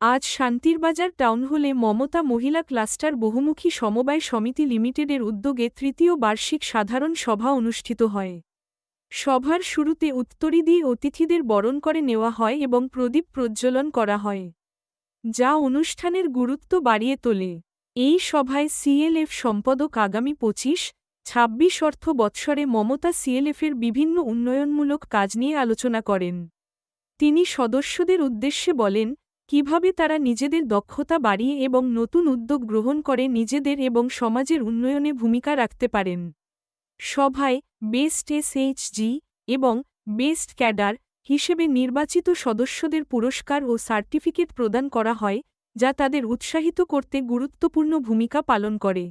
আজ শান্তিরবাজার টাউন হলে মমতা মহিলা ক্লাস্টার বহুমুখী সমবায় সমিতি লিমিটেডের উদ্যোগে তৃতীয় বার্ষিক সাধারণ সভা অনুষ্ঠিত হয়। সভার শুরুতে উত্তরী দিয়ে অতিথিদের বরণ করে নেওয়া হয় এবং প্রদীপ প্রজ্বলন করা হয়, যা অনুষ্ঠানের গুরুত্ব বাড়িয়ে তোলে। এই সভায় সিএলএফ সম্পাদক আগামী পঁচিশ, ছাব্বিশ অর্থ বৎসরে মমতা সিএলএফের বিভিন্ন উন্নয়নমূলক কাজ নিয়ে আলোচনা করেন। তিনি সদস্যদের উদ্দেশ্যে বলেন কীভাবে তারা নিজেদের দক্ষতা বাড়িয়ে এবং নতুন উদ্যোগ গ্রহণ করে নিজেদের এবং সমাজের উন্নয়নে ভূমিকা রাখতে পারেন। সভায় বেস্ট এসএইচজি এবং বেস্ট ক্যাডার হিসেবে নির্বাচিত সদস্যদের পুরস্কার ও সার্টিফিকেট প্রদান করা হয়, যা তাদের উৎসাহিত করতে গুরুত্বপূর্ণ ভূমিকা পালন করে।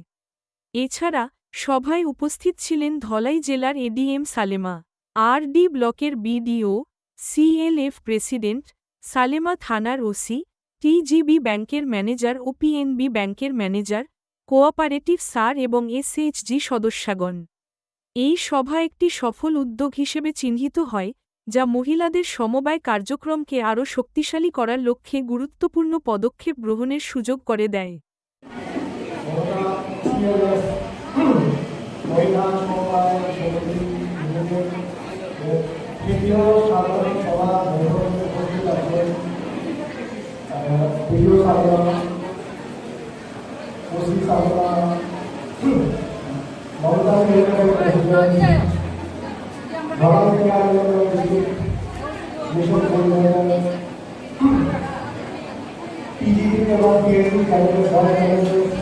এছাড়া সভায় উপস্থিত ছিলেন ধলাই জেলার এডিএম সালেমা আর ডি ব্লকের বিডিও, সিএলএফ প্রেসিডেন্ট সালেমা থানার ওসি, টিজিবি ব্যাংকের ম্যানেজার ও পিএনবি ব্যাংকের ম্যানেজার, কোঅপারেটিভ সার এবং এসএইচজি সদস্যাগণ। এই সভা একটি সফল উদ্যোগ হিসেবে চিহ্নিত হয়, যা মহিলাদের সমবায় কার্যক্রমকে আরও শক্তিশালী করার লক্ষ্যে গুরুত্বপূর্ণ পদক্ষেপ গ্রহণের সুযোগ করে দেয়। সভা বৈঠকে উপস্থিত আছেন প্রিয় সাধারণ ওসি সাধারণ মমতা কেন্দ্রের প্রেসিডেন্ট ধরান কেন্দ্রের মিশন কর্মীরা পিজিপি এবং পিএনপি ক্যাডারের সহযোগী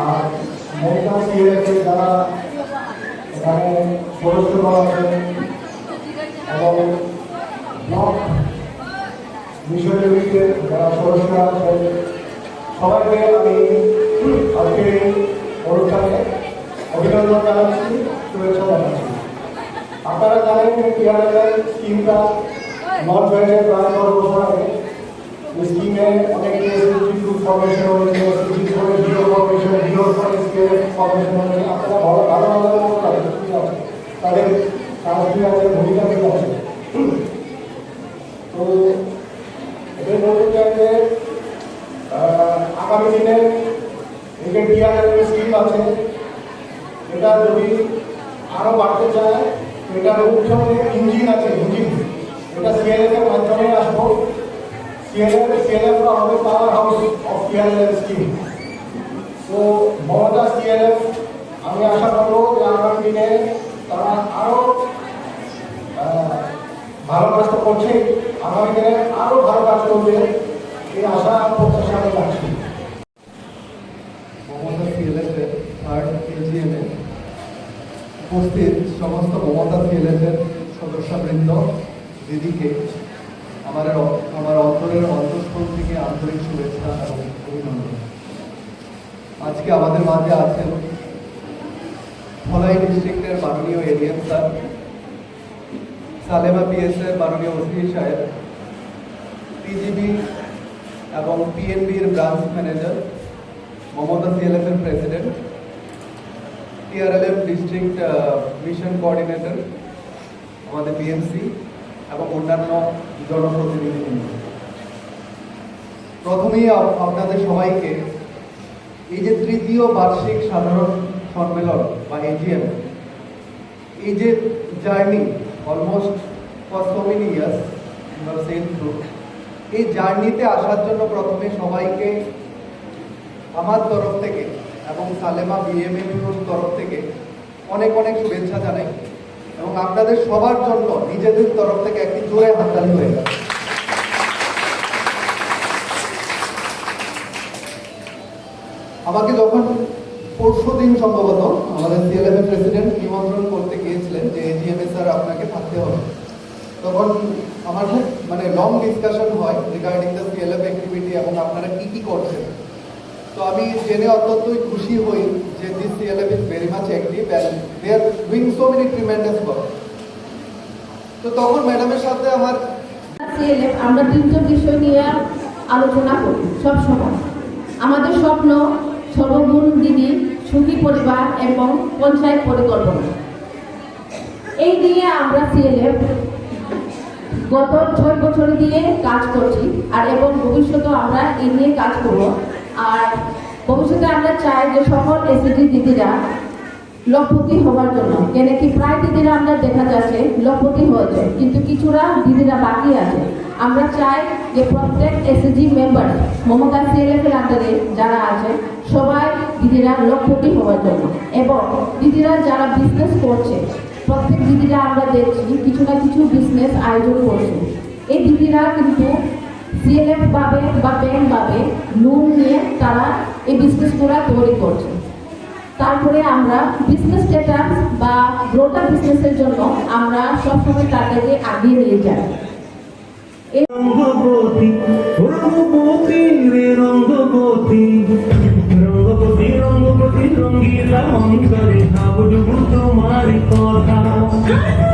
আর মমতা সিএফের যারা এখানে সদস্য আছেন এবং ব্লক মিশনারিতে যারা আছেন সবাইকে আমি আজকে অনুষ্ঠানে অভিনন্দন জানাচ্ছি, শুভেচ্ছা জানাচ্ছি। আপনারা জানেন টিআরএল স্কিমটা লঞ্চ হয়েছে প্রায় বছর আগে। স্কিমে অনেক ফরমেশন হয়েছে জিরো ফরমেশন জিরো হয়েছে। আপনারা ভালো ভালো ভালো তাদের তাদের ভূমিকা আছে। তো আগামী দিনে যে স্কিম আছে এটা যদি আরও বাড়তে চায় এটার উচ্চমনে ইঞ্জিন আছে ইঞ্জিন এটা সিএলএফ এর মাধ্যমে আসব। সিএলএফ সিএলএফ হবে power house of CLF scheme তো মমতা সিএলএফ আমি আশা করব যে আগামী দিনে তারা আরও আহ, ভালো কাজ তো করছে। আগামী দিনে আরও ভালো কাজ করবে। উপস্থিত সমস্ত মমতা সিএলএফের সদস্যবৃন্দ, দিদিকে, আমার আমার অন্তরের অন্তঃস্থল থেকে আন্তরিক শুভেচ্ছা এবং অভিনন্দন। আজকে আমাদের মাঝে আছেন ধলাই ডিস্ট্রিক্টের মাননীয় এডিএম স্যার, সালেমা পিএসের মাননীয় ওসি সাহেব টিজিবি পিএনবির ব্রাঞ্চ ম্যানেজার মমতা সিএলএফ এর president TRLF district mission coordinator আমাদের বিএমসি এবং অন্যান্য জনপ্রতিনিধিবৃন্দ প্রথমেই আপনাদের সবাইকে এই যে তৃতীয় বার্ষিক সাধারণ সম্মেলন বা এজিএম এই যে journey almost for so many years you same through এই জার্নিতে আসার জন্য প্রথমে সবাইকে আমার তরফ থেকে এবং সালেমা বিএমএর তরফ থেকে অনেক অনেক শুভেচ্ছা জানাই এবং আপনাদের সবার জন্য নিজেদের তরফ থেকে একটি জোরে হাততালি হয়ে গেল। আমাকে যখন পরশু দিন সম্ভবত আমাদের সিএলএফ প্রেসিডেন্ট নিমন্ত্রণ করতে গিয়েছিলেন যে এজিএমএ স্যার আপনাকে থাকতে হবে। তখন আমার মানে লং ডিসকাশন হয় রিগার্ডিং দ্য সিএলএফ অ্যাক্টিভিটি এবং আপনারা কি কি করছেন। তো আমি জেনে অত্যন্তই খুশি হই যে this CLF is very much active and they are doing so many tremendous work তো তখন ম্যাডামের সাথে আমার আমরা তিনটে বিষয় নিয়ে আলোচনা করি, সব সময়। আমাদের স্বপ্ন সর্বগুণ দিদি সুখী পরিবার এবং পঞ্চায়েত পরিকল্পনা। এই নিয়ে আমরা সিএলএফ গত ছয় বছর দিয়ে কাজ করছি, আর এবং ভবিষ্যতেও আমরা এ নিয়ে কাজ করব। আর ভবিষ্যতে আমরা চাই যে সকল এসএসজি দিদিরা লক্ষপতি হওয়ার জন্য, কেন কি প্রায় দিদিরা আমরা দেখা যাচ্ছে লক্ষপতি হয়েছে কিন্তু কিছুরা দিদিরা বাকি আছে। আমরা চাই যে প্রত্যেক এসএসজি মেম্বার মমতা সিএলএফ এর আন্ডারে যারা আছে, সবাই দিদিরা লক্ষপতি হওয়ার জন্য। এবং দিদিরা যারা বিজনেস করছে প্রত্যেক দিদিরা আমরা দেখছি কিছু না কিছু বিজনেস আয়োজন করছে। এই দিদিরা কিন্তু সিএলএফ ভাবে বা ব্যাংক ভাবে লোন নিয়ে তারা এই বিজনেসগুলো তৈরি করছে। তারপরে আমরা বিজনেস স্ট্যাটাস বা গ্রোটার বিজনেসের জন্য আমরা সবসময় তাদেরকে আগিয়ে নিয়ে যাই। রঙ্গবতী রঙ্গবতী রে রঙ্গবতী রঙ্গবতী রঙ্গবতী রঙ্গিলা অন্তরে ভাবডুবু তোমার কথা।